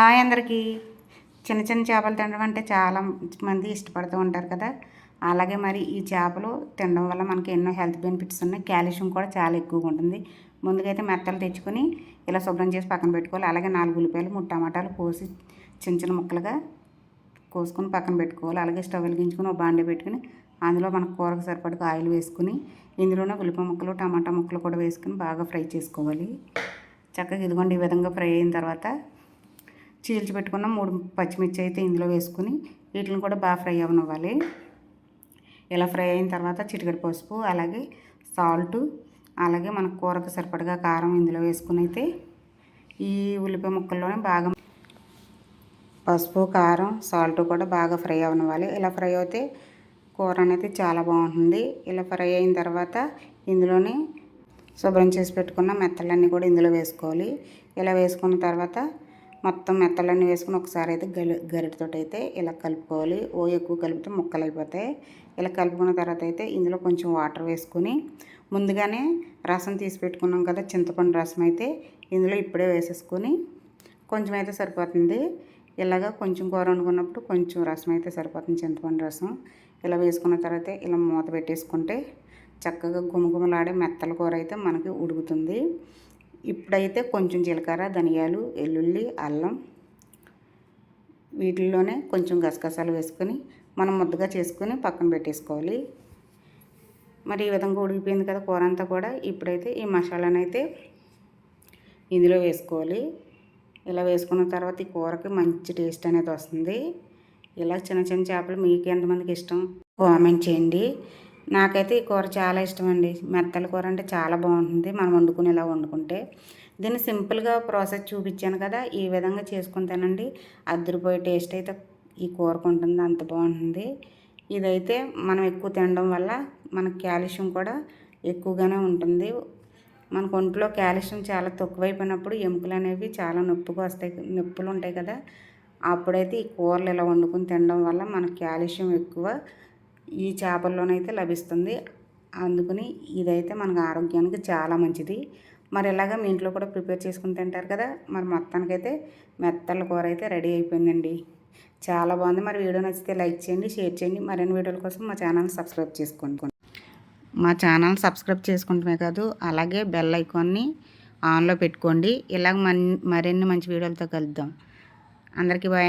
Hi అందరికీ. చిన్న చిన్న చేపలు తినడం అంటే చాలా మంది ఇష్టపడుతూ ఉంటారు కదా. అలాగే మరి ఈ చేపలు తినడం వల్ల మనకి ఎన్నో హెల్త్ బెనిఫిట్స్ ఉన్నాయి. కాల్షియం కూడా చాలా ఎక్కువగా ఉంటుంది. ముందుగైతే మెత్తలు తెచ్చుకొని ఇలా శుభ్రం చేసి పక్కన పెట్టుకోవాలి. అలాగే నాలుగు ఉల్లిపాయలు మూడు టమాటాలు కోసి చిన్న చిన్న ముక్కలుగా కోసుకొని పక్కన పెట్టుకోవాలి. అలాగే స్టవ్ వెలిగించుకొని ఒక బాండే పెట్టుకుని అందులో మనకు కూరకు సరిపడగా ఆయిల్ వేసుకుని ఇందులోనే ఉల్లిపాయ ముక్కలు టమాటా ముక్కలు కూడా వేసుకుని బాగా ఫ్రై చేసుకోవాలి. చక్కగా ఇదిగోండి ఈ విధంగా ఫ్రై అయిన తర్వాత చీల్చి పెట్టుకున్న మూడు పచ్చిమిర్చి అయితే ఇందులో వేసుకుని వీటిని కూడా బాగా ఫ్రై అవనివ్వాలి. ఇలా ఫ్రై అయిన తర్వాత చిటికెడు పసుపు అలాగే సాల్ట్ అలాగే మన కూరకు సరిపడగా కారం ఇందులో వేసుకుని అయితే ఈ ఉల్లిపాయ ముక్కల్లోనే బాగా పసుపు కారం సాల్ట్ కూడా బాగా ఫ్రై అవనివ్వాలి. ఇలా ఫ్రై అయితే కూర అనేది చాలా బాగుంటుంది. ఇలా ఫ్రై అయిన తర్వాత ఇందులోనే శుభ్రం చేసి పెట్టుకున్న మెత్తలన్నీ కూడా ఇందులో వేసుకోవాలి. ఇలా వేసుకున్న తర్వాత మొత్తం మెత్తలన్నీ వేసుకుని ఒకసారి అయితే గలి గరిటతో అయితే ఇలా కలుపుకోవాలి. ఓ ఎక్కువ కలిపితే ముక్కలు అయిపోతాయి. ఇలా కలుపుకున్న తర్వాత అయితే ఇందులో కొంచెం వాటర్ వేసుకుని ముందుగానే రసం తీసి పెట్టుకున్నాం కదా చింతపండు రసం అయితే ఇందులో ఇప్పుడే వేసేసుకొని కొంచెం అయితే సరిపోతుంది. ఇలాగా కొంచెం కూర వండుకున్నప్పుడు కొంచెం రసం అయితే సరిపోతుంది చింతపండు రసం. ఇలా వేసుకున్న తర్వాత ఇలా మూత పెట్టేసుకుంటే చక్కగా గుమగుమలాడే మెత్తల కూర అయితే మనకి ఉడుకుతుంది. ఇప్పుడైతే కొంచెం జీలకర్ర ధనియాలు వెల్లుల్లి అల్లం వీటిల్లోనే కొంచెం గసగసాలు వేసుకొని మనం ముద్దగా చేసుకొని పక్కన పెట్టేసుకోవాలి. మరి ఈ విధంగా ఉడికిపోయింది కదా కూర అంతా కూడా ఇప్పుడైతే ఈ మసాలాను అయితే ఇందులో వేసుకోవాలి. ఇలా వేసుకున్న తర్వాత ఈ కూరకి మంచి టేస్ట్ అనేది వస్తుంది. ఇలా చిన్న చిన్న చేపలు మీకు ఎంతమందికి ఇష్టం కామెంట్ చేయండి. నాకైతే ఈ కూర చాలా ఇష్టం అండి మెత్తల కూర అంటే చాలా బాగుంటుంది. మనం వండుకుని ఇలా వండుకుంటే. దీన్ని సింపుల్గా ప్రాసెస్ చూపించాను కదా ఈ విధంగా చేసుకుని తినండి. అద్దరిపోయే టేస్ట్ అయితే ఈ కూరకు ఉంటుంది అంత బాగుంటుంది. ఇదైతే మనం ఎక్కువ తినడం వల్ల మనకు కాల్షియం కూడా ఎక్కువగానే ఉంటుంది. మనకు ఒంట్లో కాల్షియం చాలా తక్కువైపోయినప్పుడు ఎముకలు అనేవి చాలా నొప్పిగా వస్తాయి. నొప్పులు ఉంటాయి కదా అప్పుడైతే ఈ కూరలు ఇలా వండుకుని తినడం వల్ల మనకు కాల్షియం ఎక్కువ ఈ చేపల్లోనైతే లభిస్తుంది. అందుకని ఇదైతే మనకు ఆరోగ్యానికి చాలా మంచిది. మరి ఇలాగా మీ ఇంట్లో కూడా ప్రిపేర్ చేసుకుని తింటారు కదా మరి మొత్తానికైతే మెత్తల కూర అయితే రెడీ అయిపోయిందండి. చాలా బాగుంది. మరి వీడియో నచ్చితే లైక్ చేయండి షేర్ చేయండి. మరిన్ని వీడియోల కోసం మా ఛానల్ సబ్స్క్రైబ్ చేసుకోండి. మా ఛానల్ సబ్స్క్రైబ్ చేసుకుంటమే కాదు అలాగే బెల్ ఐకాన్ని ఆన్లో పెట్టుకోండి. ఇలాగ మరిన్ని మంచి వీడియోలతో కలుద్దాం. అందరికీ బాయ్